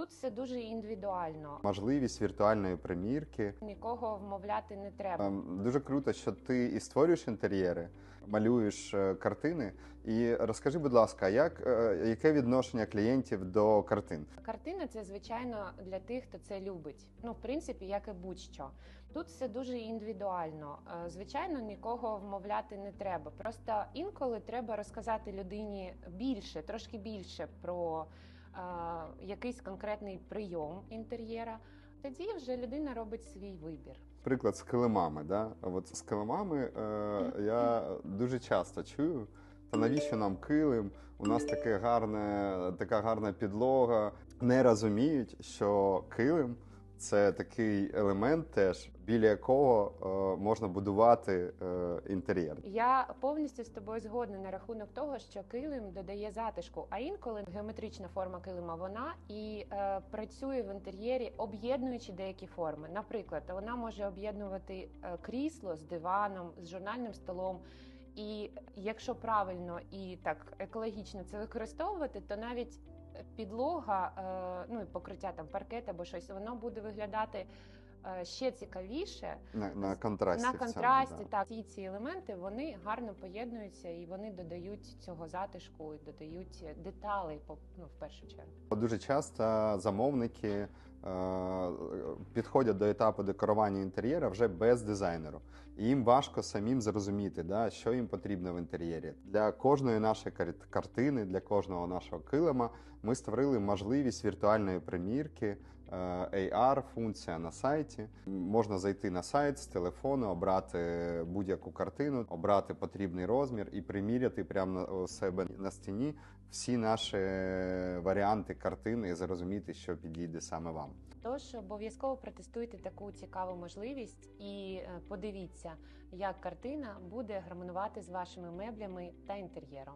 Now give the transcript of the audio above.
Тут все дуже індивідуально. можливість віртуальної примірки. Нікого вмовляти не треба. Ем, Дуже круто, що ти і створюєш інтер'єри, малюєш е, картини. І розкажи, будь ласка, як, е, яке відношення клієнтів до картин? Картина це звичайно для тих, хто це любить. Ну, в принципі, як і будь-що. Тут все дуже індивідуально. Е, Звичайно, нікого вмовляти не треба. Просто інколи треба розказати людині більше, трошки більше про е, якийсь конкретний прийом інтер'єра. Тоді вже людина робить свій вибір. Приклад з килимами. Да? От з килимами е, я дуже часто чую. Та навіщо нам килим? У нас таке гарне, така гарна підлога. Не розуміють, що килим це такий елемент, теж біля якого е, можна будувати е, інтер'єр. Я повністю з тобою згодна на рахунок того, що килим додає затишку. А інколи геометрична форма килима вона і е, працює в інтер'єрі, об'єднуючи деякі форми. Наприклад, вона може об'єднувати е, крісло з диваном, з журнальним столом. І якщо правильно і так екологічно це використовувати, то навіть підлога, е, ну і покриття там паркет або щось, воно буде виглядати е, ще цікавіше. На, на контрасті. На контрасті. цьому, так всі ці елементи вони гарно поєднуються і вони додають цього затишку і додають деталей по ну в першу чергу. Дуже часто замовники підходять до етапу декорування інтер'єра вже без дизайнеру. І їм важко самим зрозуміти, да, що їм потрібно в інтер'єрі. Для кожної нашої картини, для кожного нашого килима ми створили можливість віртуальної примірки, е, AR-функція на сайті. Можна зайти на сайт з телефону, обрати будь-яку картину, обрати потрібний розмір і приміряти прямо на- себе на стіні всі наші варіанти картини і зрозуміти, що підійде саме вам. Тож обов'язково протестуйте таку цікаву можливість і е, подивіться, як картина буде гармонувати з вашими меблями та інтер'єром.